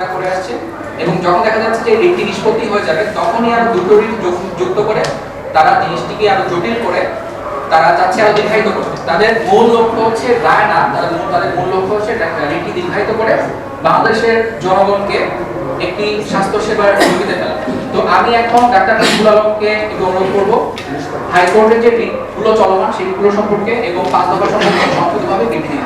করে আসছে এবং যখন দেখা যাচ্ছে যে ঋণটি নিষ্পত্তি হয়ে যাবে, তখনই আরও দুটো ঋণ যুক্ত করে তারা জিনিসটিকে আরও জটিল করে তারা চাচ্ছে আরও দীর্ঘায়িত করতে। তাদের মূল লক্ষ্য হচ্ছে রায় না তাদের মূল লক্ষ্য হচ্ছে রা- ঋণটি দীর্ঘায়িত করে বাংলাদেশের জনগণকে একটি স্বাস্থ্য সেবার ঝুঁকিতে ফেলা। তো আমি এখন ডাক্তার নাজমুল আলমকে একটু অনুরোধ করব, হাইকোর্টের যে ঋণগুলো চলমান, সেগুলো সম্পর্কে এবং পাঁচ দফা সম্পর্কে সংক্ষিপ্তভাবে বিবৃতি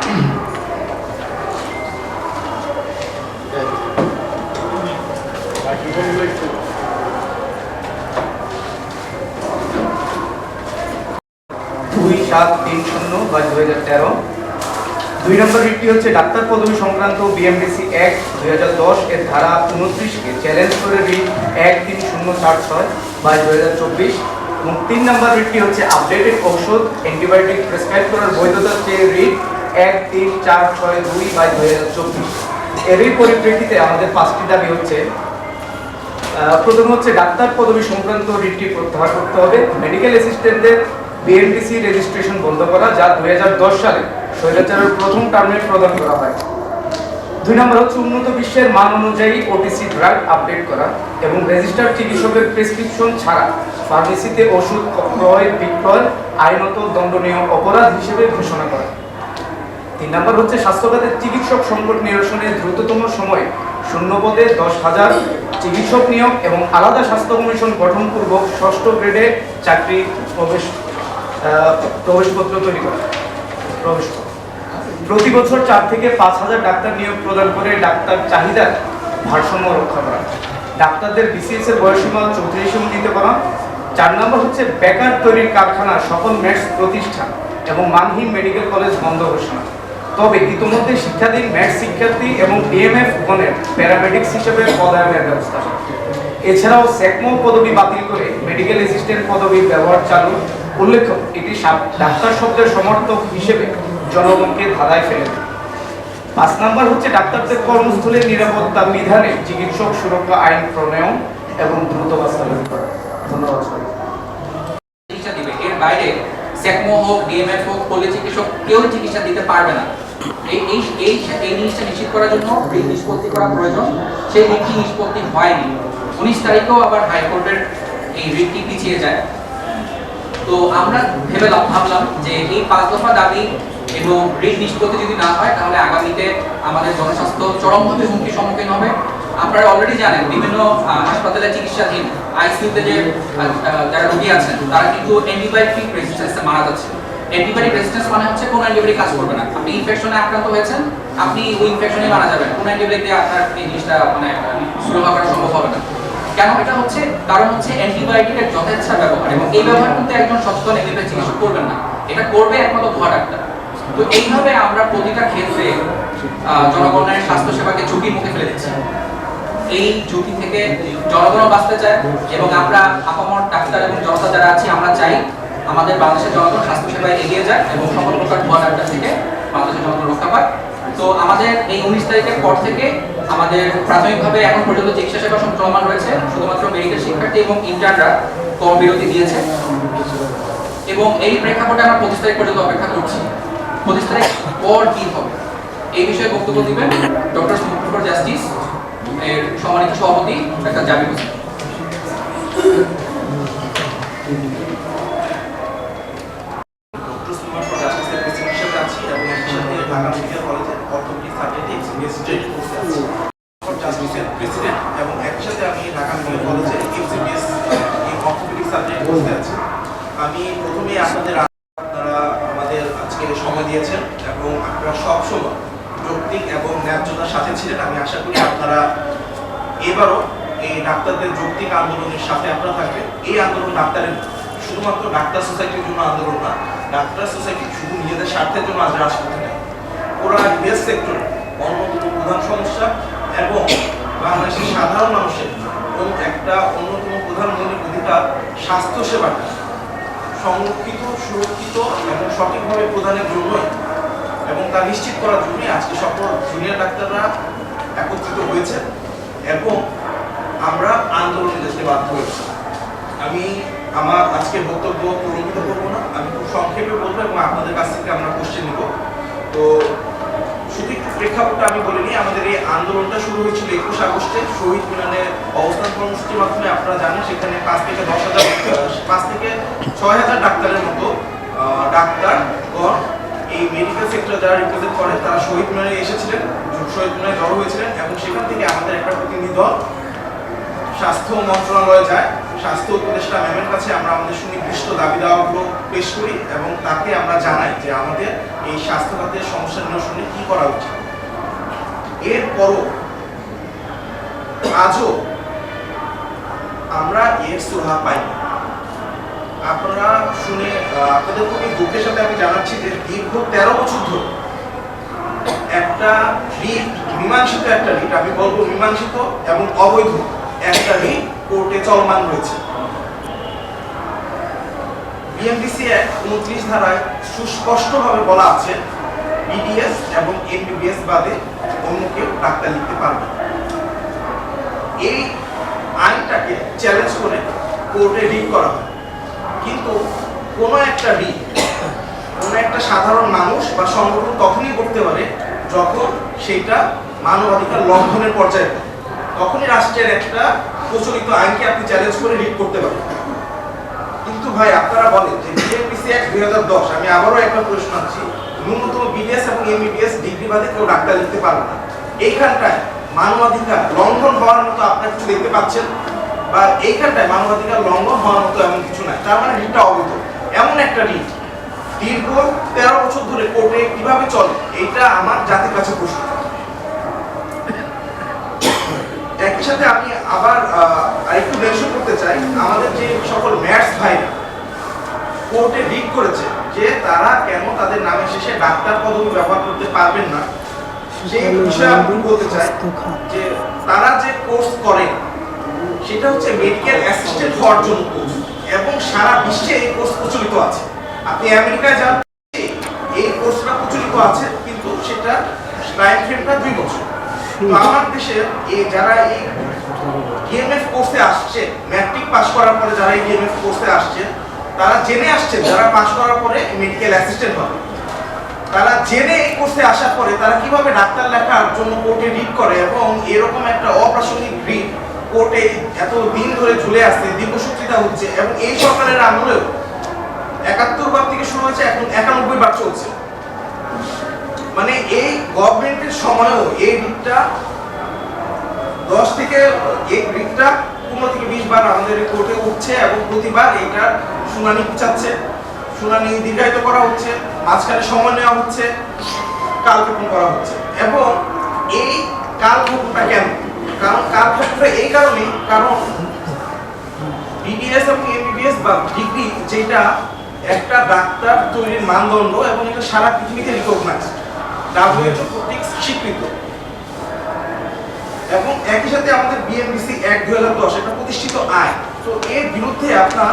দুই সাত তিন শূন্য বা দুই হাজার তেরো। দুই নম্বর রিটটি হচ্ছে ডাক্তার পদবী সংক্রান্ত বিএমডিসি এক দুই হাজার দশ এর ধারা উনত্রিশকে চ্যালেঞ্জ করে রিট এক তিন শূন্য চার ছয় বা দুই হাজার চব্বিশ। এবং তিন নম্বর রিটটি হচ্ছে আপডেটেড ঔষধ অ্যান্টিবায়োটিক প্রেসক্রাইব করার বৈধতার চেয়ে রিট এক তিন চার ছয় দুই বাই দুই হাজার চব্বিশ। এরই পরিপ্রেক্ষিতে আমাদের পাঁচটি দাবি হচ্ছে প্রথম হচ্ছে ডাক্তার পদবী সংক্রান্ত রিটটি প্রত্যাহার করতে হবে। মেডিকেল অ্যাসিস্ট্যান্টদের বিএনটিসি রেজিস্ট্রেশন বন্ধ করা, যা দুই সালে স্বৈরাচারের প্রথম টার্মে প্রদান করা হয়। দুই নম্বর হচ্ছে উন্নত বিশ্বের মান অনুযায়ী ওটিসি ড্রাগ আপডেট করা এবং রেজিস্টার্ড চিকিৎসকের প্রেসক্রিপশন ছাড়া ফার্মেসিতে ওষুধ ক্রয়, বিক্রয়, আইনত দণ্ডনীয় অপরাধ হিসেবে ঘোষণা করা। তিন নম্বর হচ্ছে স্বাস্থ্যখাতের চিকিৎসক সংকট নিরসনে দ্রুততম সময়ে শূন্য পদে দশ হাজার চিকিৎসক নিয়োগ এবং আলাদা স্বাস্থ্য কমিশন গঠনপূর্বক ষষ্ঠ গ্রেডে চাকরি প্রবেশ প্রবেশপত্র তৈরি করা। প্রবেশপত্র প্রতি বছর চার থেকে পাঁচ হাজার ডাক্তার নিয়োগ প্রদান করে ডাক্তার চাহিদার ভারসাম্য রক্ষা করা। ডাক্তারদের বিসিএস এর বয়সীমা চৌত্রিশে উন্নীত করা চার নম্বর হচ্ছে বেকার তৈরির কারখানা সকল ম্যাটস প্রতিষ্ঠান এবং মানহীন মেডিকেল কলেজ বন্ধ ঘোষণা। তবে ইতিমধ্যে শিক্ষাধীন ম্যাথ শিক্ষার্থী এবং ডিএমএফ গণের প্যারামেডিক্স হিসেবে পদায়নের ব্যবস্থা। এছাড়াও সেকমো পদবি বাতিল করে মেডিকেল অ্যাসিস্ট্যান্ট পদবির ব্যবহার চালু। উল্লেখ্য, এটি ডাক্তার শব্দের সমর্থক হিসেবে জনগণকে ধাঁধায় ফেলে। পাঁচ নাম্বার হচ্ছে ডাক্তারদের কর্মস্থলের নিরাপত্তা বিধানে চিকিৎসক সুরক্ষা আইন প্রণয়ন এবং দ্রুত বাস্তবায়ন করা। ধন্যবাদ চিকিৎসা দিবে। এর বাইরে সেকমো হোক ডিএমএফ হোক, পল্লী চিকিৎসক কেউ চিকিৎসা দিতে পারবে না। এই এই জিনিসটা নিশ্চিত করার জন্য নিষ্পত্তি করা প্রয়োজন। সেই ঋণটি নিষ্পত্তি হয়নি। উনিশ তারিখেও আবার হাইকোর্টের এই ঋণটি পিছিয়ে যায়। তো আমরা ভেবে ভাবলাম যে এই পাঁচ দফা দাবি এবং নিষ্পত্তি যদি না হয়, তাহলে আগামীতে আমাদের জনস্বাস্থ্য চরমভাবে হুমকির সম্মুখীন হবে। আপনারা অলরেডি জানেন, বিভিন্ন হাসপাতালে চিকিৎসাধীন, আইসিইউতে যে যারা রোগী আছেন, তারা কিন্তু অ্যান্টিবায়োটিক রেজিস্ট্যান্সে মারা যাচ্ছে। অ্যান্টিবায়োটিক রেজিস্ট্যান্স মানে হচ্ছে কোনো অ্যান্টিবায়োটিক কাজ করবে না। আপনি ইনফেকশনে আক্রান্ত হয়েছেন, আপনি ওই ইনফেকশনে মারা যাবেন। কোনো অ্যান্টিবায়োটিক দিয়ে আপনার এই জিনিসটা মানে সুরক্ষা করা সম্ভব হবে না। কেন এটা হচ্ছে? কারণ হচ্ছে অ্যান্টিবায়োটিকের যথেচ্ছা ব্যবহার এবং এই ব্যবহার কিন্তু একজন সচেতন এমনিতে চিকিৎসক করবেন না। এটা করবে একমাত্র ভুয়া ডাক্তার। তো এইভাবে আমরা প্রতিটা ক্ষেত্রে জনগণের স্বাস্থ্য সেবাকে ঝুঁকির মুখে ফেলে দিচ্ছি। এই ঝুঁকি থেকে জনগণও বাঁচতে চায় এবং আমরা আপামর ডাক্তার এবং জনতা যারা আছি, আমরা চাই আমাদের বাংলাদেশের জনগণ স্বাস্থ্য সেবায় এগিয়ে যায় এবং সকল প্রকার ভুয়া ডাক্তার থেকে বাংলাদেশের জনগণ রক্ষা পায়। তো আমাদের এই উনিশ তারিখের পর থেকে আমাদের প্রাথমিকভাবে এখন পর্যন্ত চিকিৎসা সেবা চলমান রয়েছে, শুধুমাত্র মেডিকেল শিক্ষার্থী এবং ইন্টার্নরা কর্মবিরতি দিয়েছে। এবং এই প্রেক্ষাপটে আমরা পঁচিশ তারিখ পর্যন্ত অপেক্ষা করছি। পঁচিশ তারিখ পর কি হবে? এই বিষয়ে বক্তব্য দিবেন ডক্টর সুপ্রিম জাস্টিস এর সম্মানিত সভাপতি, ডাক্তার জাবির হোসেন। আন্দোলন না। ডাক্তার সোসাইটি শুধু নিজেদের স্বার্থের জন্য আজ রাজপথে নেই। ওরা হেলথ সেক্টরে অন্যতম প্রধান সমস্যা এবং বাংলাদেশের সাধারণ মানুষের একটা অন্যতম প্রধান মৌলিক অধিকার স্বাস্থ্য সেবাটা সংরক্ষিত, সুরক্ষিত এবং সঠিকভাবে প্রদানের জন্যই এবং তা নিশ্চিত করার জন্যই আজকে সকল জুনিয়র ডাক্তাররা একত্রিত হয়েছে এবং আমরা আন্দোলনে যেতে বাধ্য হয়েছি। আমি আমার আজকে বক্তব্য প্রলম্বিত করব সংক্ষেপে বলব এবং আপনাদের কাছ থেকে আমরা কোশ্চেন নিব। তো শুধু একটু প্রেক্ষাপটটা আমি বলে নিই আমাদের এই আন্দোলনটা শুরু হয়েছিল একুশ আগস্টে। শহীদ মিলনে অবস্থান কর্মসূচির মাধ্যমে আপনারা জানেন সেখানে পাঁচ থেকে দশ হাজার পাঁচ থেকে ছয় হাজার ডাক্তারের মতো আহ, ডাক্তারগণ এই মেডিকেল সেক্টর যারা রিপ্রেজেন্ট করেন তারা শহীদ মিলনে এসেছিলেন শহীদ মিলনে জড়ো হয়েছিলেন এবং সেখান থেকে আমাদের একটা প্রতিনিধি দল স্বাস্থ্য মন্ত্রণালয়ে যায়। স্বাস্থ্য উপদেষ্টা ম্যামের কাছে আমরা আমাদের সুনির্দিষ্ট দাবি দাওয়াগুলো পেশ করি এবং তাকে আমরা জানাই যে আমাদের এই স্বাস্থ্য খাতের সমস্যা নিরসনে কি করা উচিত। এরপরও আজও আমরা এর সুহা পাই আপনারা শুনে আপনাদের খুবই দুঃখের সাথে আমি জানাচ্ছি যে দীর্ঘ তেরো বছর ধরে একটা রিট, মীমাংসিত একটা রিট, আমি বলব মীমাংসিত এবং অবৈধ একটা রিট কোর্টে চলমান রয়েছে। বিএমডিসি উনত্রিশ ধারায় সুস্পষ্টভাবে বলা আছে বিডিএস এবং এমবিবিএস বাদে অন্য কেউ ডাক্তার লিখতে পারবে এই আইনটাকে চ্যালেঞ্জ করে কোর্টে রিট করা হয়। কিন্তু কোনো একটা রিট, কোনো একটা সাধারণ মানুষ বা সংগঠন তখনই করতে পারে যখন সেটা মানবাধিকার লঙ্ঘনের পর্যায়ে। তখনই রাষ্ট্রের একটা প্রচলিত আইনকে আপনি চ্যালেঞ্জ করে রিট করতে পারেন। কিন্তু ভাই, আপনারা বলেন যে বিএমপিসি অ্যাক্ট দুই হাজার দশ, আমি আবারও একটা প্রশ্ন আছি ন্যূনতম বিডিএস এবং এমবিবিএস ডিগ্রি বাদে কেউ ডাক্তার লিখতে পারবে না। এইখানটায় মানবাধিকার লঙ্ঘন হওয়ার মতো আপনারা কিছু দেখতে পাচ্ছেন? বা এইখানটায় মানবাধিকার লঙ্ঘন হওয়ার মতো এমন কিছু নাই। তার মানে রিটটা অবৈধ। এমন একটা রিট দীর্ঘ তেরো বছর ধরে কোর্টে কীভাবে চলে? এইটা আমার জাতির কাছে প্রশ্ন। একই সাথে আমি আবার আরেকটু মেনশন করতে চাই। আমাদের যে সকল ম্যাথস ভাইরা কোর্টে রিট করেছে, যে তারা কেন তাদের নামের শেষে ডাক্তার পদবি ব্যবহার করতে পারবেন না, সেই বিষয়ে আমি বলতে চাই যে তারা যে কোর্স করেন সেটা হচ্ছে মেডিকেল অ্যাসিস্ট্যান্ট হওয়ার জন্য কোর্স এবং সারা বিশ্বে এই কোর্স প্রচলিত আছে। আপনি আমেরিকায় যান, এই কোর্সটা প্রচলিত আছে, কিন্তু সেটা টাইম ফ্রেমটা দুই বছর। আমার দেশে যারা এই কোর্সে আসছে ম্যাট্রিক পাস করার পরে যারা এই কোর্সে আসছে তারা জেনে আসছেন যারা পাস করার পরে মেডিকেল অ্যাসিস্ট্যান্ট হবে। তারা জেনে এই কোর্সে আসার পরে তারা কীভাবে ডাক্তার লেখার জন্য কোর্টে রিড করে এবং এরকম একটা অপ্রাসঙ্গিক রিড কোর্টে এত দিন ধরে ঝুলে আসছে দীর্ঘসূত্রিতা হচ্ছে এবং এই সরকারের আমলেও একাত্তর বার থেকে শুরু হয়েছে এখন একানব্বই বার চলছে। মানে এই গভর্নমেন্টের সময়ও এই রিটটা দশ থেকে এই রিটটা পনেরো থেকে বিশ বার আমাদের কোর্টে উঠছে এবং প্রতিবার এইটার শুনানি পিছাচ্ছে শুনানি দীর্ঘায়িত করা হচ্ছে, মাঝখানে সময় নেওয়া হচ্ছে, কালক্ষেপণ করা হচ্ছে। এবং এই কালক্ষেপণটা কেন? কারণ কালক্ষেপণটা এই কারণে কারণ বিবিএস এবং এমবিবিএস বা ডিগ্রি যেটা একটা ডাক্তার তৈরির মানদণ্ড এবং এটা সারা পৃথিবীতে রিকগনাইজ ডাব্লিউএইচও কর্তৃক স্বীকৃত। এবং একই সাথে আমাদের বিএমবিসি এক দুই হাজার দশ, এটা প্রতিষ্ঠিত আইন। তো এর বিরুদ্ধে আপনার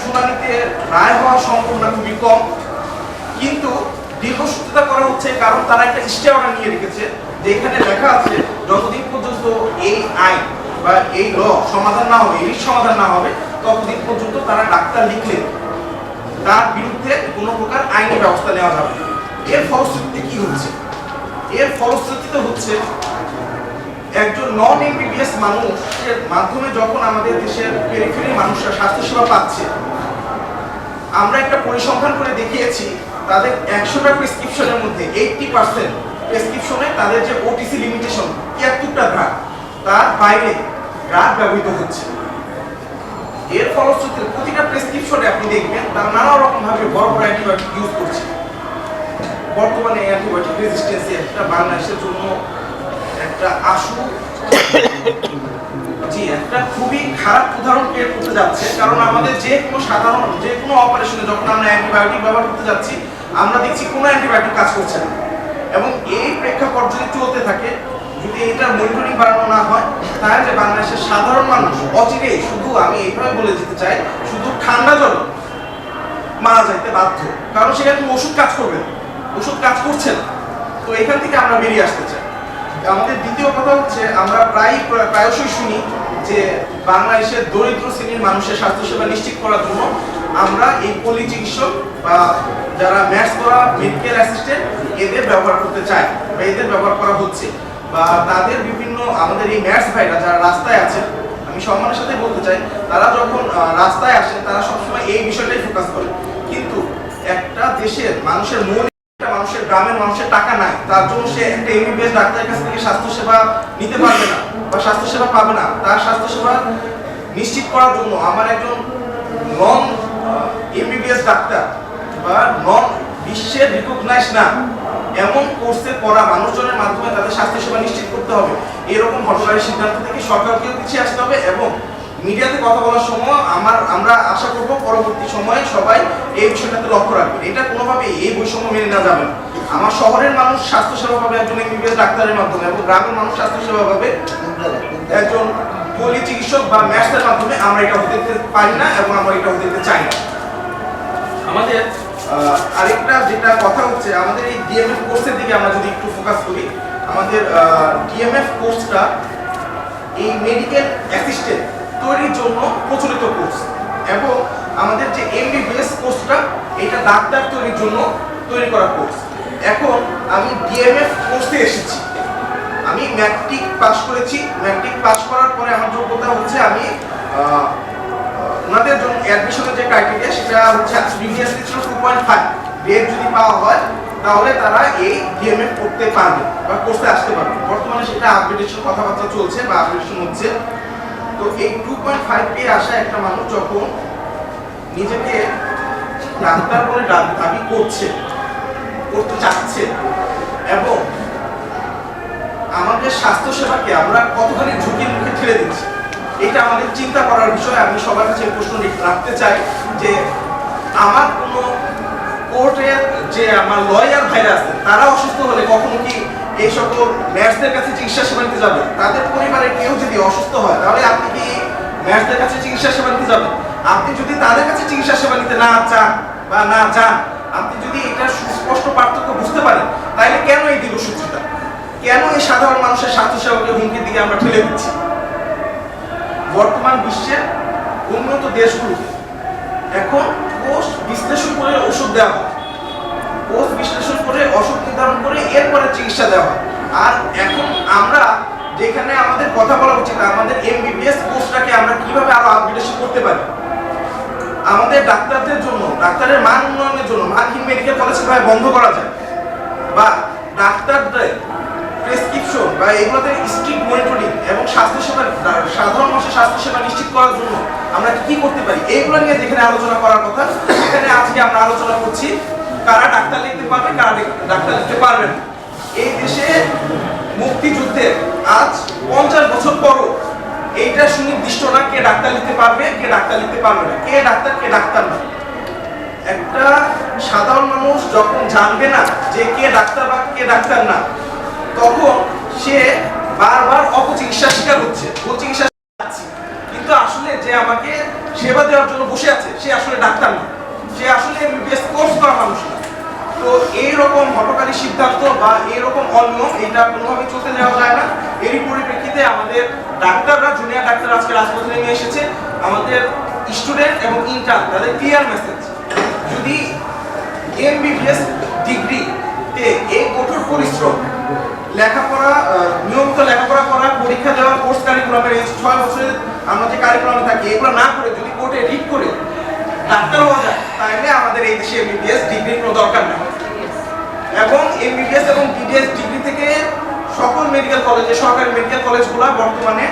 শুনানিতে রায় হওয়ার সম্ভাবনা খুবই কম। কিন্তু দীর্ঘসূত্রতা করা হচ্ছে কারণ তারা একটা স্টে নিয়ে রেখেছে যেখানে লেখা আছে, যতদিন পর্যন্ত এই আইন বা এই ল সমাধান না হবে এই সমাধান না হবে, ততদিন পর্যন্ত তারা ডাক্তার লিখলে তার বিরুদ্ধে কোনো প্রকার আইনি ব্যবস্থা নেওয়া যাবে না। এর ফলশ্রুতিতে কি হচ্ছে? এর ফলশ্রুতিতে হচ্ছে একজন নন এমবিবিএস মানুষের মাধ্যমে যখন আমাদের দেশের পেরিফেরি মানুষরা স্বাস্থ্যসেবা পাচ্ছে, আমরা একটা পরিসংখ্যান করে দেখিয়েছি, তাদের একশোটা প্রেসক্রিপশনের মধ্যে এইটটি পার্সেন্ট প্রেসক্রিপশনে তাদের যে ওটিসি লিমিটেশন তিয়াত্তরটা ড্রাগ তার বাইরে ড্রাগ ব্যবহৃত হচ্ছে। এর ফলশ্রুতিতে প্রতিটা প্রেসক্রিপশনে আপনি দেখবেন তারা নানা রকম ভাবে বড় বড় অ্যান্টিবায়োটিক ইউজ করছে। বর্তমানে অ্যান্টিবায়োটিক রেজিস্ট্যান্সি একটা বাংলাদেশের জন্য একটা আশু। জি, একটা খুবই খারাপ উদাহরণ ক্রিয়েট করতে যাচ্ছে। কারণ আমাদের যে কোনো সাধারণ, যে কোনো অপারেশনে যখন আমরা অ্যান্টিবায়োটিক ব্যবহার করতে যাচ্ছি, আমরা দেখছি কোনো অ্যান্টিবায়োটিক কাজ করছে না। এবং এই প্রেক্ষাপট যদি চলতে থাকে, যদি এটা মনিটরিং বাড়ানো না হয়, তাহলে বাংলাদেশের সাধারণ মানুষ অচিরে শুধু আমি এইভাবে বলে যেতে চাই, শুধু ঠান্ডা জল মারা যাইতে বাধ্য। কারণ সেখানে ওষুধ কাজ করবে না। ওষুধ কাজ করছে না। তো এখান থেকে আমরা বেরিয়ে আসতে চাই। আমাদের দ্বিতীয় কথা হচ্ছে, আমরা প্রায় প্রায়শই শুনি যে বাংলাদেশের দরিদ্র শ্রেণির মানুষের স্বাস্থ্যসেবা নিশ্চিত করার জন্য আমরা এই পলি চিকিৎসক বা যারা ম্যাথস পড়া, মেডিকেল অ্যাসিস্ট্যান্ট, এদের ব্যবহার করতে চাই বা এদের ব্যবহার করা হচ্ছে। বা তাদের বিভিন্ন, আমাদের এই ম্যাথস ভাইরা যারা রাস্তায় আছেন, আমি সম্মানের সাথে বলতে চাই, তারা যখন রাস্তায় আসেন, তারা সবসময় এই বিষয়টাই ফোকাস করে। কিন্তু একটা দেশের মানুষের মন মানুষের, গ্রামের মানুষের টাকা নাই। তার জন্য সে একটা এমবিবিএস ডাক্তারের কাছ থেকে স্বাস্থ্যসেবা নিতে পারবে না বা স্বাস্থ্যসেবা পাবে না। তার স্বাস্থ্যসেবা নিশ্চিত করার জন্য আমার একজন নন এমবিবিএস ডাক্তার বা নন বিশ্বের রিকগনাইজ না, এমন কোর্সে পড়া মানুষজনের মাধ্যমে তাদের স্বাস্থ্যসেবা নিশ্চিত করতে হবে। এরকম হটকারী সিদ্ধান্ত থেকে সরকারকেও পিছিয়ে আসতে হবে এবং মিডিয়াতে কথা বলার সময় আমার আমরা আশা করব পরবর্তী সময়ে সবাই এই বিষয়টাতে লক্ষ্য রাখবেন। এটা কোনোভাবে এই বৈষম্য মেনে না যাবে না। আমার শহরের মানুষ স্বাস্থ্যসেবা পাবে একজন এমবিবিএস ডাক্তারের মাধ্যমে এবং গ্রামের মানুষ স্বাস্থ্যসেবা পাবে একজন পলি চিকিৎসক বা ম্যাথসের মাধ্যমে আমরা এটা হতে দিতে পারি না এবং আমরা এটা হতে দিতে চাই না। আমাদের আরেকটা যেটা কথা হচ্ছে আমাদের এই ডিএমএফ কোর্সের দিকে আমরা যদি একটু ফোকাস করি আমাদের ডিএমএফ কোর্সটা এই মেডিকেল অ্যাসিস্ট্যান্ট তৈরির জন্য প্রচলিত কোর্স এবং আমাদের যে এমবিবিএস কোর্সটা এটা ডাক্তার তৈরির জন্য তৈরি করা কোর্স এখন আমি ডিএমএফ কোর্সে এসেছি। আমি ম্যাট্রিক পাস করেছি। ম্যাট্রিক পাস করার পরে আমার যোগ্যতা হচ্ছে আমি ওনাদের জন্য অ্যাডমিশনের যে ক্রাইটেরিয়া সেটা হচ্ছে প্রিভিয়াসলি ছিল টু পয়েন্ট ফাইভ গ্রেড যদি পাওয়া হয়, তাহলে তারা এই ডিএমএফ করতে পারবে বা কোর্সে আসতে পারবে। বর্তমানে সেটা আপডেটেশন কথাবার্তা চলছে বা আপডেটেশন হচ্ছে। তো এই টু পয়েন্ট ফাইভ পেয়ে আসা একটা মানুষ যখন নিজেকে ডাক্তার বলে দাবি করছে, করতে চাচ্ছে, এবং আমাদের স্বাস্থ্যসেবাকে আমরা কতখানি ঝুঁকির মুখে ঠেলে দিচ্ছি, এটা আমাদের চিন্তা করার বিষয়। আমি সবার কাছে প্রশ্ন রাখতে চাই যে, আমার কোনো কোর্টের যে আমার লয়ার ভাইরা আছেন তারা অসুস্থ হলে কখনো কি এই সকল ন্যার্সদের কাছে চিকিৎসা সেবা নিতে যাবে। তাদের পরিবারে কেউ যদি অসুস্থ হয়, তাহলে আপনি কি ন্যার্সদের কাছে চিকিৎসা সেবা নিতে যাবেন? আপনি যদি তাদের কাছে চিকিৎসা সেবা নিতে না চান বা না চান আপনি যদি এটা সুস্পষ্ট পার্থক্য বুঝতে পারেন, তাহলে কেন এই দীর্ঘসূত্রতা কেন এই সাধারণ মানুষের স্বাস্থ্যসেবাকে হুমকির দিকে আমরা ঠেলে দিচ্ছি? বর্তমান বিশ্বের উন্নত দেশগুলোতে এখন কোষ বিশ্লেষণ করে ওষুধ দেওয়া হয় কোষ বিশ্লেষণ করে অসুখ নির্ধারণ করে এরপরে চিকিৎসা দেওয়া আর এখন আমরা যেখানে আমাদের কথা বলা উচিত আমাদের এমবিবিএস কোর্সটাকে আমরা কীভাবে আরও আপগ্রেডেশন করতে পারি? আমাদের ডাক্তারদের জন্য, ডাক্তারের মান উন্নয়নের জন্য মানহীন মেডিকেল কলেজ কীভাবে বন্ধ করা যায়। বা ডাক্তারদের প্রেসক্রিপশন বা এগুলোতে স্ট্রিক্ট মনিটরিং এবং স্বাস্থ্যসেবা, সাধারণ মানুষের স্বাস্থ্যসেবা নিশ্চিত করার জন্য আমরা কি করতে পারি? এইগুলো নিয়ে যেখানে আলোচনা করার কথা, সেখানে আজকে আমরা আলোচনা করছি কারা ডাক্তার লিখতে পারবে, কারা ডাক্তার লিখতে পারবে না। এই দেশে মুক্তিযুদ্ধের আজ পঞ্চাশ বছর পরও এইটা সুনির্দিষ্ট না কে ডাক্তার লিখতে পারবে, কে ডাক্তার লিখতে পারবে না। কে ডাক্তার কে ডাক্তার না। একটা সাধারণ মানুষ যখন জানবে না যে কে ডাক্তার বা কে ডাক্তার না, তখন সে বারবার অপচিকিৎসার শিকার হচ্ছে। চিকিৎসা কিন্তু আসলে যে আমাকে সেবা দেওয়ার জন্য বসে আছে, সে আসলে ডাক্তার না। সে আসলে এমবিবিএস কোর্স করা মানুষ তো এইরকম হটকারী সিদ্ধান্ত বা এইরকম অনিয়ম এটা কোনোভাবে চলতে দেওয়া যায় না। এরই পরিপ্রেক্ষিতে আমাদের ডাক্তাররা জুনিয়র ডাক্তার আজকে রাজপথে নেমে এসেছে। আমাদের স্টুডেন্ট এবং ইন্টার্ন তাদের ক্লিয়ার মেসেজ যদি এমবিবিএস ডিগ্রিতে এই কঠোর পরিশ্রম, লেখাপড়া নিয়মিত লেখাপড়া করা পরীক্ষা দেওয়া কোর্স কারিকুলামের ছয় বছরের আমরা যে কারিকুলামে থাকি, এগুলো না করে যদি কোর্টে রিড করে ডাক্তার হওয়া যায় তাহলে আমাদের এই দেশে এমবিবিএস ডিগ্রির কোনো দরকার নেই। এবং এমবিবিএস এবং বিডিএস ডিগ্রি থেকে সকল মেডিকেল কলেজে সরকারি মেডিকেল কলেজগুলো বর্তমানে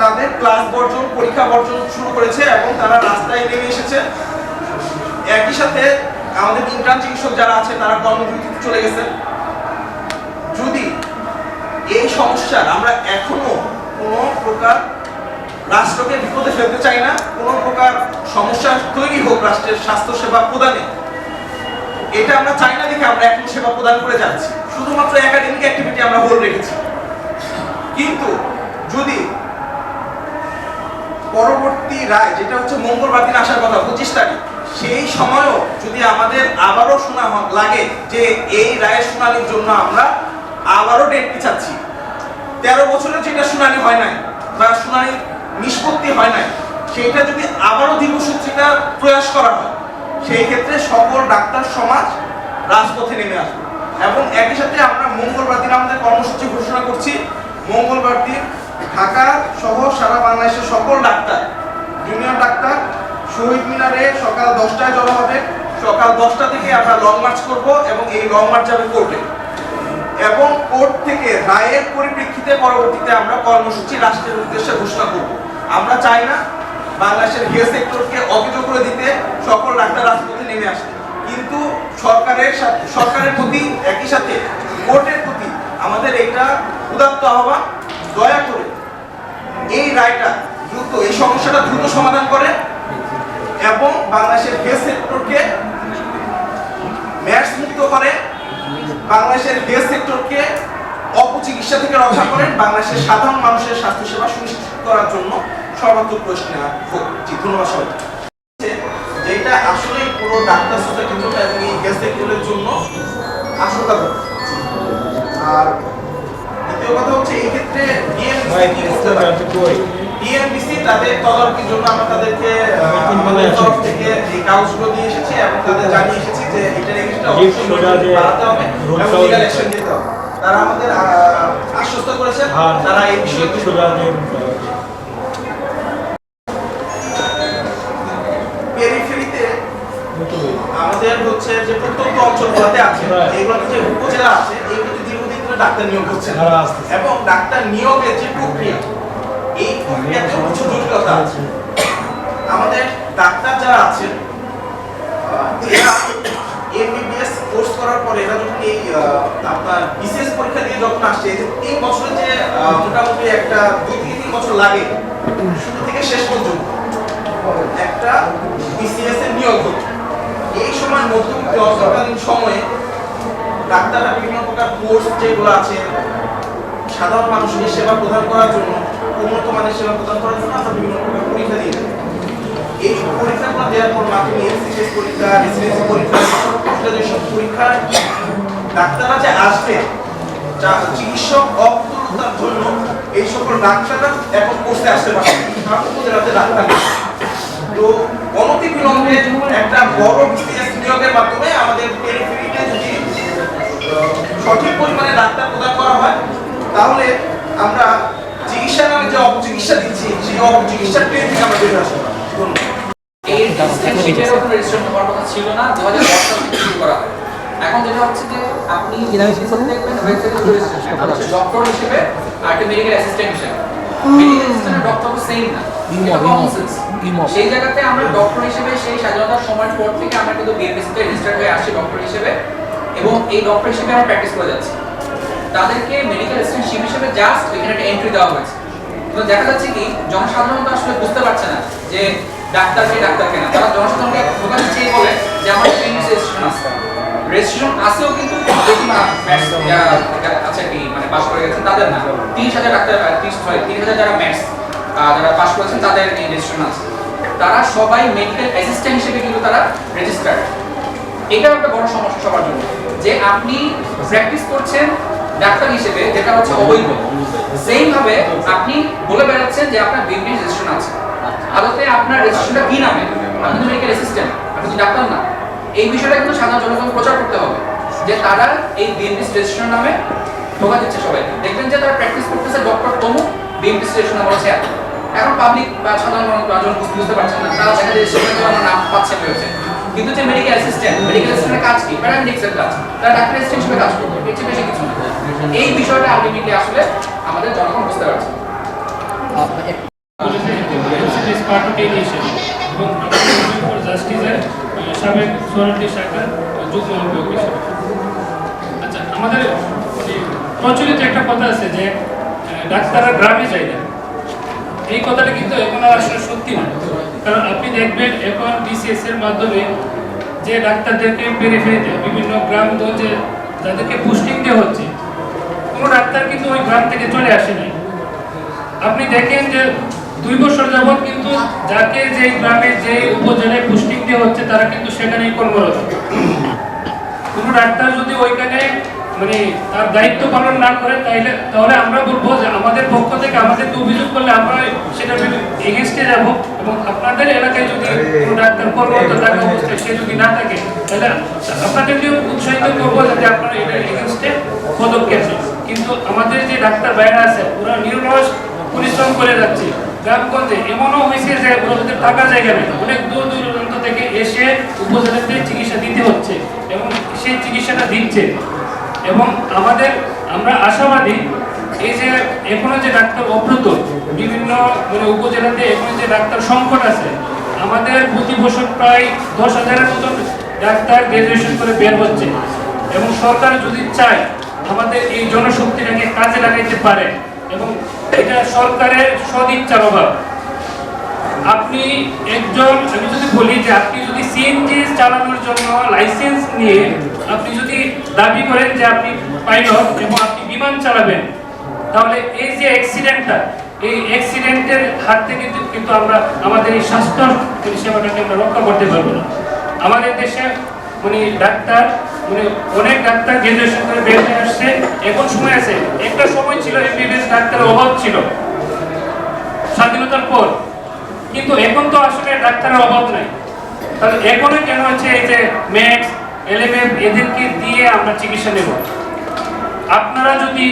তাদের ক্লাস বর্জন, পরীক্ষা বর্জন শুরু করেছে এবং তারা রাস্তায় নেমে এসেছে। একই সাথে আমাদের ইন্টার্ন চিকিৎসক যারা আছে, তারা কর্মবিরতিতে চলে গেছে। যদি এই সমস্যার আমরা এখনও কোনো প্রকার রাষ্ট্রকে বিপদে ফেলতে চাই না, কোনো প্রকার সমস্যা তৈরি হোক রাষ্ট্রের স্বাস্থ্য সেবা প্রদানে। এটা আমরা চাই না দেখে আমরা এখন সেবা প্রদান করে যাচ্ছি। শুধুমাত্র একাডেমিক অ্যাক্টিভিটি আমরা হোল্ড রেখেছি। কিন্তু যদি পরবর্তী রায়, যেটা হচ্ছে মঙ্গলবার দিন আসার কথা, পঁচিশ তারিখ, সেই সময়ও যদি আমাদের আবারও শোনা লাগে যে এই রায়ের শুনানির জন্য আমরা আবারও ডেট পিছাচ্ছি তেরো বছরের যেটা শুনানি হয় নাই, বা শুনানি নিষ্পত্তি হয় নাই। সেইটা যদি আবারও দীর্ঘসূত্রিতা প্রয়াস করা হয়, সেই ক্ষেত্রে সকল ডাক্তার সমাজ রাজপথে নেমে আসবে। এবং একই সাথে আমরা মঙ্গলবার দিন আমাদের কর্মসূচি ঘোষণা করছি, মঙ্গলবার দিন ঢাকা সহ সারা বাংলাদেশের সকল ডাক্তার জুনিয়র ডাক্তার, শহীদ মিনারে সকাল দশটায় জড়ো হবে। সকাল দশটা থেকে আমরা লং মার্চ করব এবং এই লং মার্চ যাবে কোর্টে এবং কোর্ট থেকে রায়ের পরিপ্রেক্ষিতে পরবর্তীতে আমরা কর্মসূচি রাষ্ট্রের উদ্দেশ্যে ঘোষণা করব। আমরা চাই না বাংলাদেশের হেলথ সেক্টরকে অকেজো করে দিতে সকল ডাক্তার রাজপথে নেমে আসে। কিন্তু সরকারের সাথে সরকারের প্রতি, একই সাথে কোর্টের প্রতি আমাদের এটা উদাত্ত আহ্বান। দয়া করে এই রায়টা দ্রুত, এই সমস্যাটা দ্রুত সমাধান করে এবং বাংলাদেশের হেলথ সেক্টরকে ম্যাচ মুক্ত করে বাংলাদেশের হেলথ সেক্টরকে অপচিকিৎসা থেকে রক্ষা করেন। বাংলাদেশের সাধারণ মানুষের স্বাস্থ্যসেবা সুনিশ্চিত। করার জন্য সর্বাত্মক প্রশ্ন হোক। ধন্যবাদ সবাই যেটা আসলে পুরো ডাক্তার সোসাইটির জন্য এবং এই সেক্টরের জন্য আশঙ্কাজনক আর দ্বিতীয় কথা হচ্ছে এই ক্ষেত্রে ডিএমবিসি তাদের তদারকির জন্য আমরা তাদেরকে তরফ থেকে এই কাগজগুলো দিয়ে এসেছি এবং তাদের জানিয়ে এসেছি যে অবশ্যই বাড়াতে হবে এবং লিগ্যাল অ্যাকশন নিতে হবে। তারা আমাদের আশ্বস্ত করেছেন তারা এই বিষয়ে আমাদের হচ্ছে যে প্রত্যন্ত অঞ্চলগুলোতে আছে এইগুলোতে যে উপজেলা আছে এইগুলোতে দীর্ঘদিন ধরে ডাক্তার নিয়োগ হচ্ছে এবং ডাক্তার নিয়োগের যে প্রক্রিয়া এই প্রক্রিয়াতে প্রচুর জটিলতা আছে। আমাদের ডাক্তার যারা আছেন এরা এমবিবিএস কোর্স করার পরে এরা যখন এই আপনার বিসিএস পরীক্ষা দিয়ে যখন আসছে তিন বছরের যে মোটামুটি একটা দুই থেকে তিন বছর লাগে শুরু থেকে শেষ পর্যন্ত একটা বিসিএস এর নিয়োগ হতো এই সময় মধ্যবর্তী অন্তর্কালীন সময়ে ডাক্তাররা বিভিন্ন প্রকার কোর্স যেগুলো আছে, সাধারণ মানুষকে সেবা প্রদান করার জন্য, উন্নত মানের সেবা প্রদান করার জন্য আমরা বিভিন্ন প্রকার পরীক্ষা দিয়ে থাকি। এই পরীক্ষাগুলো দেওয়ার পর মাধ্যমে এমসিএস পরীক্ষা রেসিডেন্সি পরীক্ষা যেসব পরীক্ষা, ডাক্তাররা যে আসবে চিকিৎসক অবতুলতার জন্য এই সকল ডাক্তাররা এখন করতে আসতে উপজেলাতে ডাক্তার। তো অনতি বিলম্বে একটা বড় বিসিএস নিয়োগের মাধ্যমে আমাদের পেরিফেরিতে যদি সঠিক পরিমাণে ডাক্তার প্রদান করা হয় তাহলে আমরা চিকিৎসা নামে যে অপচিকিৎসা দিচ্ছি সেই অপচিকিৎসার ট্রেন থেকে আমরা বেরিয়ে আসতে পারি ধন্যবাদ। এই ডিস্ট্রিক্ট শিটের উপর রেজিস্ট্রেশন হওয়ার কথা ছিল না দু হাজার দশ সাল থেকে শুরু করা হয়। এখন যেটা হচ্ছে যে আপনি দেখবেন ওয়েবসাইটে রেজিস্ট্রেশন ডক্টর হিসেবে আর একটা মেডিকেল অ্যাসিস্ট্যান্ট হিসেবে। মেডিকেল অ্যাসিস্ট্যান্ট ডক্টর সেম না। সেই জায়গাতে আমরা ডক্টর হিসেবে সেই স্বাধীনতার সময়ের পর থেকে আমরা কিন্তু বিএমএসি তে রেজিস্টার্ড হয়ে আসছি ডক্টর হিসেবে। এবং এই ডক্টর হিসেবে আমরা প্র্যাকটিস করে যাচ্ছি। তাদেরকে মেডিকেল অ্যাসিস্ট্যান্ট হিসেবে জাস্ট এখানে একটা এন্ট্রি দেওয়া হয়েছে। তো দেখা যাচ্ছে কি জনসাধারণ তো আসলে বুঝতে পারছে না যে ডাক্তার কে ডাক্তার কেনা তারা জনসাধারণকে ধোকা দিচ্ছে বলে যে আমার ট্রেনিং রেজিস্ট্রেশন আছে। রেজিস্ট্রেশন আছেও কিন্তু আছে কি মানে পাস করে গেছেন তাদের না। তিরিশ হাজার ডাক্তার তিরিশ সরি তিরিশ হাজার যারা ম্যাথস যারা পাস করেছেন, তাদের এই রেজিস্ট্রেশন আছে। তারা সবাই মেডিকেল অ্যাসিস্ট্যান্ট হিসেবে কিন্তু তারা রেজিস্টার্ড এটাও একটা বড় সমস্যা সবার জন্য। যে আপনি প্র্যাকটিস করছেন ডাক্তার হিসেবে, যেটা হচ্ছে অবৈধ। সেম ভাবে আপনি বলে বেড়াচ্ছেন যে আপনার বিএমডি রেজিস্ট্রেশন আছে। আদতে আপনার রেজিস্ট্রেশনটা কি নামে? আপনি মেডিকেল অ্যাসিস্ট্যান্ট আপনি ডাক্তার না। এই বিষয়টা কিন্তু সাধারণ জনগণ প্রচার করতে হবে। যে তারা এই বিএমডি রেজিস্ট্রেশন নামে ধোকা দিচ্ছে সবাই দেখবেন যে তারা প্র্যাকটিস করতেছে ডক্টর তমু বিএমডি রেজিস্ট্রেশন বলছে এত। এখন পাবলিক বা সাধারণ মানুষ বুঝতে পারছেন না, তারা দেখা যায় রেজিস্ট্রেশন নাম পাচ্ছে হয়েছে কিন্তু যে মেডিকেল অ্যাসিস্ট্যান্ট মেডিকেল অ্যাসিস্ট্যান্টের কাজ কি? প্যারামেডিক্সের কাজ। তারা ডাক্তার অ্যাসিস্ট্যান্ট হিসেবে কাজ করবে, এর বেশি কিছু না। এই বিষয়টা আলটিমেটলি আসলে আমাদের জনগণ বুঝতে পারছে। আচ্ছা আমাদের প্রচলিত একটা কথা আছে যে ডাক্তাররা গ্রামে যায় না। এই কথাটা কিন্তু এখন আর আসলে সত্যি না। কারণ আপনি দেখবেন এখন বিসিএস এর মাধ্যমে যে ডাক্তারদেরকে পেরিফেরিতে বিভিন্ন গ্রাম গ্রামগঞ্জে যাদেরকে পোস্টিং দেওয়া হচ্ছে, কোনো ডাক্তার কিন্তু ওই গ্রাম থেকে চলে আসেনি আপনি দেখেন যে দুই বছর যাবৎ কিন্তু যাকে যে গ্রামে যে উপজেলায় পোস্টিং দেওয়া হচ্ছে, তারা কিন্তু সেখানেই কর্মরত। কোনো ডাক্তার যদি ওইখানে মানে তার দায়িত্ব পালন না করে তাইলে তাহলে আমরা বলব যে আমাদের পক্ষ থেকে আমাদেরকে অভিযোগ করলে আমরা সেটা এগেনস্টে যাব। এবং আপনাদের এলাকায় যদি কোনো ডাক্তার কর্মরত থাকা অবস্থায় সে যদি না থাকে তাহলে আপনাদেরকেও উৎসাহিত করব যাতে আপনারা এটা এগেনস্টে পদক্ষেপ নেন। কিন্তু আমাদের যে ডাক্তার বাইরে আছে ওরা নির্মস পরিশ্রম করে যাচ্ছে। গ্রামগঞ্জে এমনও হয়েছে যে ওদের থাকার জায়গা নেই অনেক দূর দূরান্ত থেকে এসে উপজেলাতে চিকিৎসা দিতে হচ্ছে এবং সেই চিকিৎসাটা দিচ্ছে। এবং আমাদের, আমরা আশাবাদী এই যে এখনও যে ডাক্তার অপ্রতুল বিভিন্ন মানে উপজেলাতে এখনও যে ডাক্তার সংকট আছে, আমাদের প্রতি বছর প্রায় দশ হাজারের মতন ডাক্তার গ্রাজুয়েশন করে বের হচ্ছে। এবং সরকার যদি চায়, আমাদের এই জনশক্তিটাকে কাজে লাগাইতে পারে এবং এটা সরকারের সদিচ্ছার অভাব। আপনি একজন, আমি যদি বলি যে আপনি যদি সিএনজি চালানোর জন্য লাইসেন্স নিয়ে আপনি যদি দাবি করেন যে আপনি পাইলট এবং আপনি বিমান চালাবেন, তাহলে এই যে অ্যাক্সিডেন্টটা এই অ্যাক্সিডেন্টের হাত থেকে কিন্তু আমরা আমাদের এই স্বাস্থ্য পরিষেবাটাকে আমরা রক্ষা করতে পারব না। আমাদের দেশে উনি ডাক্তার মানে অনেক ডাক্তার গ্রাজুয়েশন করে বের হয়ে আসছে এখন সময় আছে, একটা সময় ছিল এমবিবিএস ডাক্তারের অভাব ছিল। স্বাধীনতার পর কিন্তু এখন তো আসলে ডাক্তারের অভাব নাই। তাহলে এখনও কেন হচ্ছে এই যে ম্যাক্স এলএমএফ এদেরকে দিয়ে আমরা চিকিৎসা নেব? আপনারা যদি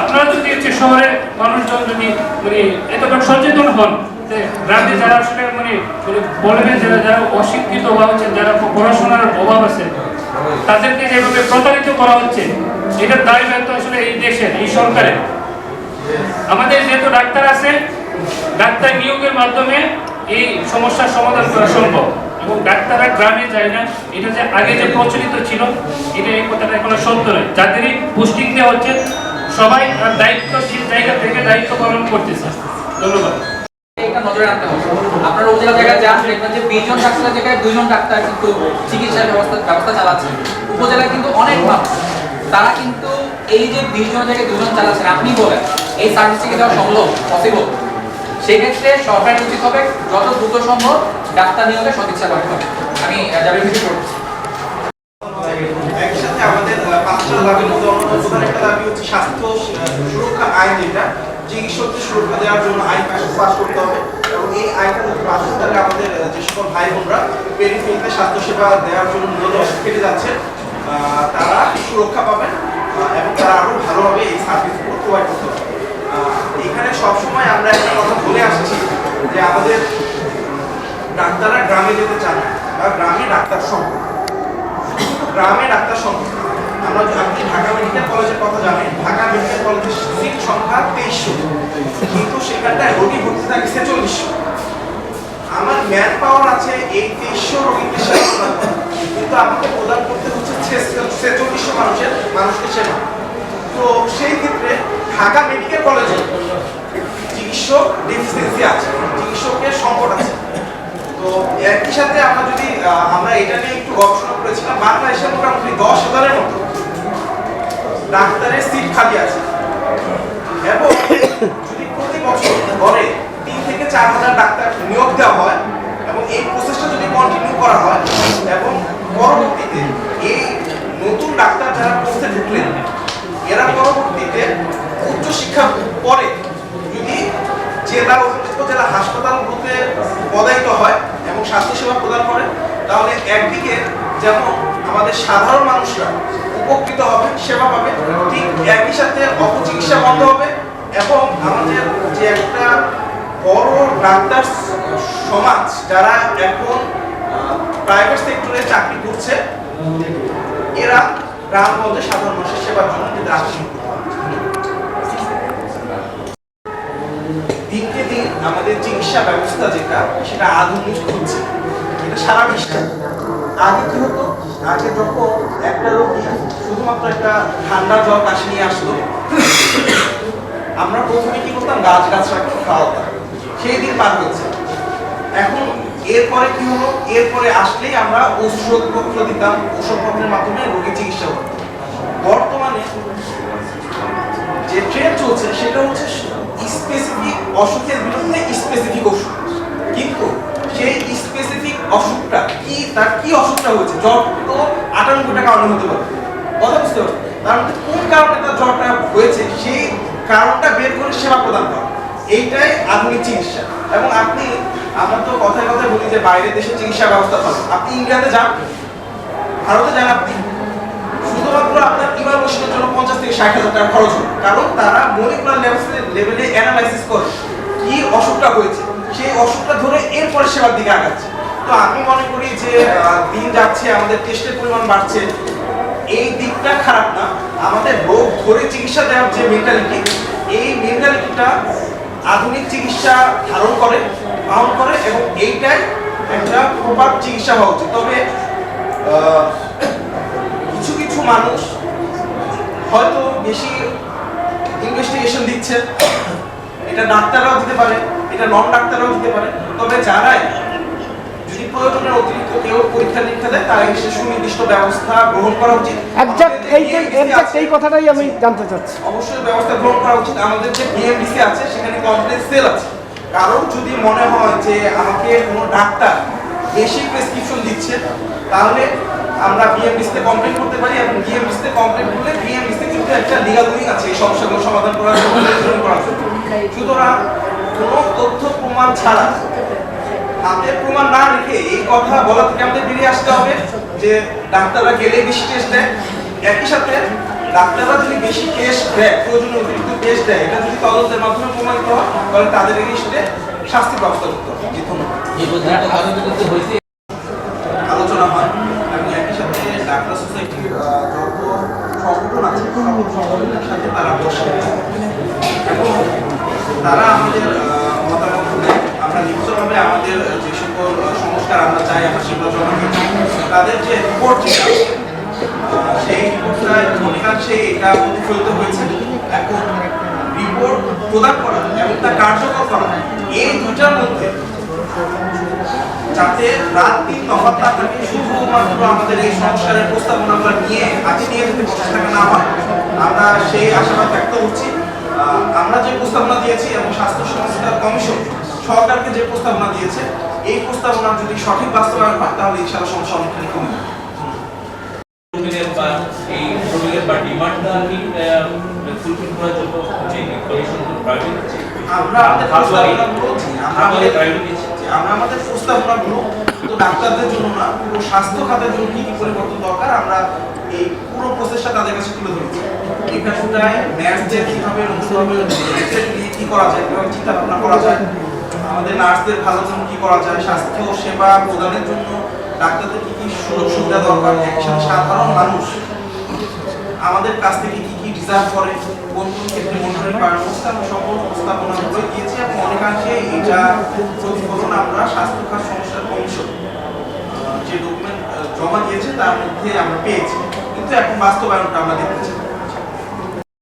আপনারা যদি হচ্ছে শহরের মানুষজন যদি মানে এতটা সচেতন হন গ্রামে যারা আসলে মানে মানে বলবেন যারা যারা অশিক্ষিত বা হচ্ছে যারা পড়াশোনার অভাব আছে, তাদেরকে যেভাবে প্রতারিত করা হচ্ছে, এটার দায় দায়িত্ব আসলে এই দেশের এই সরকারের। আমাদের যেহেতু ডাক্তার আছে, ডাক্তার নিয়োগের মাধ্যমে এই সমস্যার সমাধান করা সম্ভব। এবং ডাক্তাররা গ্রামে যায় না। এটা যে আগে যে প্রচলিত ছিল, এটা এই কথাটা এখন সত্য নয়। যাদেরই পোস্টিং দেওয়া হচ্ছে, সবাই দায়িত্বশীল জায়গা থেকে দায়িত্ব পালন করতেছে। ধন্যবাদ। আপনি বলেন, এই সার্ভিসটিকে দেওয়া সম্ভব পসিবল সেক্ষেত্রে সরকারের উচিত হবে, যত দ্রুত সম্ভব ডাক্তার নিয়োগে সদিচ্ছা করতে হবে। আমি করছি পাশ করতে হবে। এবং এই আমাদের স্বাস্থ্যসেবা দেওয়ার জন্য যাচ্ছে তারা সুরক্ষা পাবেন এবং তারা আরও ভালোভাবে এই সার্ভিসগুলো প্রোভাইড করতে পারবে এখানে সবসময় আমরা একটা কথা বলে আসছি যে আমাদের ডাক্তাররা গ্রামে যেতে চান না গ্রামে ডাক্তার সংকট গ্রামে ডাক্তার সংখ্যা আমরা আপনি ঢাকা মেডিকেল কলেজের কথা জানেন, ঢাকা মেডিকেল কলেজের সিট সংখ্যা তেইশশো, কিন্তু সেখানটায় রোগী ভর্তি থাকে ছেচল্লিশশো। আমার ম্যান পাওয়ার আছে এই তেইশশো রোগীকে সেবা কিন্তু আমাকে প্রদান করতে হচ্ছে ছেচল্লিশশো মানুষের, মানুষকে সেবা। তো সেই ক্ষেত্রে ঢাকা মেডিকেল কলেজে চিকিৎসক ডেফিসিয়েন্সি আছে, চিকিৎসকের সংকট আছে। তো একই সাথে আমরা যদি আমরা এটা নিয়ে একটু গবেষণা করেছিলাম, বাংলাদেশে মোটামুটি দশ হাজারের মতো ডাক্তারের সিট খালি আছে। এবং যদি প্রতি বছর গড়ে তিন থেকে চার হাজার ডাক্তার নিয়োগ দেওয়া হয়, এবং এই প্রসেসটা যদি কন্টিনিউ করা হয়, এবং পরবর্তীতে এই নতুন ডাক্তার যারা পোস্টে ঢুকলেন, এরা পরবর্তীতে শিক্ষা পরে যদি জেলা উপজেলা হাসপাতালগুলোতে পদায়িত হয় এবং স্বাস্থ্যসেবা প্রদান করে, তাহলে একদিকে যেমন আমাদের সাধারণ মানুষরা উপকৃত হবে, সেবা পাবে, ঠিক একই সাথে অপচিকিৎসা বন্ধ হবে এবং আমাদের যে একটা বড় ডাক্তার সমাজ যারা এখন প্রাইভেট সেক্টরে চাকরি করছে, এরা গ্রামগঞ্জে সাধারণ মানুষের সেবার জন্য কিন্তু আকর্ষণ করতে পারবে। দিনকে দিন আমাদের চিকিৎসা ব্যবস্থা যেটা, সেটা আধুনিক হচ্ছে। এটা সারা বিশ্বে। আগে কি হতো? আগে যখন একটা রোগী শুধুমাত্র একটা ঠান্ডা জ্বর কাশি নিয়ে আসতো, আমরা প্রথমে কি করতাম? গাছ গাছটাকে খাওয়াতাম। সেই দিন পার হচ্ছে। এখন এরপরে কি হলো? এরপরে আসলেই আমরা ওষুধপত্র দিতাম। ওষুধপত্রের মাধ্যমে রোগী চিকিৎসা করতাম বর্তমানে যে ট্রেন চলছে, সেটা হচ্ছে স্পেসিফিক অসুখের বিরুদ্ধে স্পেসিফিক ওষুধ। কিন্তু সেই স্পেসিফিক অসুখটা কি, তার কি অসুখটা হয়েছে? জ্বর তো আটানব্বইটা কারণে হতে পারে কথা বুঝতে পারছ তার মধ্যে কোন কারণে তার জ্বরটা হয়েছে? সেই কারণটা বের করে সেবা প্রদান করা। এইটাই আধুনিক চিকিৎসা। এবং আপনি, আমরা তো কথায় কথায় বলি যে বাইরের দেশে চিকিৎসা ব্যবস্থা ভালো। আপনি ইন্ডিয়াতে যান, ভারতে যান আপনি। শুধুমাত্র আপনার ইমার্জেন্সির জন্য পঞ্চাশ থেকে ষাট হাজার টাকা খরচ হবে। কারণ তারা মলিকুলার লেভেলে অ্যানালাইসিস করে কি অসুখটা হয়েছে। সেই অসুখটা ধরে এরপরে সেবার দিকে আগাচ্ছে। তো আমি মনে করি যে দিন যাচ্ছে, আমাদের টেস্টের পরিমাণ বাড়ছে। এই দিকটা খারাপ না। আমাদের রোগ ধরে চিকিৎসা দেওয়ার যে মেন্টালিটি এই মেন্টালিটিটা আধুনিক চিকিৎসা ধারণ করে বহন করে এবং এইটাই একটা প্রপার চিকিৎসা হওয়া উচিত। তবে কিছু মানুষ হয়তো বেশি ইনভেস্টিগেশন দিচ্ছে। এটা ডাক্তাররাও দিতে পারে এটা নন ডাক্তাররাও দিতে পারে। তবে যারাই যদি প্রয়োজনের অতিরিক্ত কেউ পরীক্ষা নিরীক্ষা দেয় তার সে সুনির্দিষ্ট ব্যবস্থা গ্রহণ করা উচিত। একজাক্ট এই একজাক্ট এই কথাটাই আমি জানতে চাচ্ছি। অবশ্যই ব্যবস্থা গ্রহণ করা উচিত। আমাদের যে বিএমডিসি আছে সেখানে কমপ্লেক্স সেল আছে। কারণ যদি মনে হয় যে আমাকে কোনো ডাক্তার বেশি প্রেসক্রিপশন দিচ্ছে তাহলে আমরা বিএমডিসিতে কমপ্লেন করতে পারি এবং বিএমডিসিতে কমপ্লেন করলে বিএমডিসিতে কিন্তু একটা লিগাল উইং আছে এই সমস্যাগুলো সমাধান করার জন্য নির্ধারণ করার জন্য। সুতরাং কোনো তথ্য প্রমাণ ছাড়া হাতে প্রমাণ না রেখে এই কথা বলা থেকে আমাদের বেরিয়ে আসতে হবে যে ডাক্তাররা গেলে বেশি টেস্ট দেয়। একই সাথে ডাক্তাররা যদি বেশি টেস্ট দেয় প্রয়োজনীয় অতিরিক্ত টেস্ট দেয় এটা যদি তদন্তের মাধ্যমে প্রমাণিত হয় তাহলে তাদের এগেইনস্টে শাস্তি ব্যবস্থা করতে হবে। জি ধন্যবাদ। আলোচনা হয়। সাথে তারা বসে এবং তারা আমাদের মতামত আমরা লিখিতভাবে আমাদের যে সকল সংস্কার আমরা চাই, আমরা সেগুলো জমা তাদের যে রিপোর্ট সেই রিপোর্টটা অনেকাংশে এটা প্রতিফলিত হয়েছে। এখন রিপোর্ট প্রদান করা এবং তা কার্যকর করা, এই দুটার মধ্যে যাতে রাত দিন তফাৎ না থাকে শুধুমাত্র আমাদের এই সংস্কারের প্রস্তাবনাগুলো নিয়ে আজকে নিয়ে যদি বসে থাকা না হয় আমরা সেই আশাবাদ ব্যক্ত করছি। আমরা যে প্রস্তাবনা দিয়েছি এবং স্বাস্থ্য সংস্কার কমিশন সরকারকে যে প্রস্তাবনা দিয়েছে এই প্রস্তাবনা যদি সঠিক বাস্তবায়ন হয় তাহলে ইনশাআল্লাহ সমস্যা অনেকখানি কমে এই রোগীদের বা ডিমান্ডটা কি ফুলফিল করার জন্য যে কমিশন প্রাইভেট আমরা আমাদের আমরা প্রাইভেট আমরা আমাদের প্রস্তাবনাগুলো শুধু ডাক্তারদের জন্য না পুরো স্বাস্থ্য খাতের জন্য কি কি পরিবর্তন দরকার, আমরা এই পুরো প্রসেসটা তাদের কাছে তুলে ধরেছি। এখানটায় ন্যাসদের কীভাবে নতুনভাবে কি করা যায়, কীভাবে চিন্তা ভাবনা করা যায়, আমাদের নার্সদের ভালো জন্য কি করা যায়, স্বাস্থ্য সেবা প্রদানের জন্য ডাক্তারদের কি কি সুযোগ সুবিধা দরকার একই সাথে সাধারণ মানুষ আমাদের কাছ থেকে কি কি ডিজার্ভ করে কোন এটা আমরা স্বাস্থ্য খাত কমিশন যে ডকুমেন্ট জমা দিয়েছে তার মধ্যে আমরা পেয়েছি। কিন্তু এখন বাস্তবায়নটা আমরা দেখতে চাই।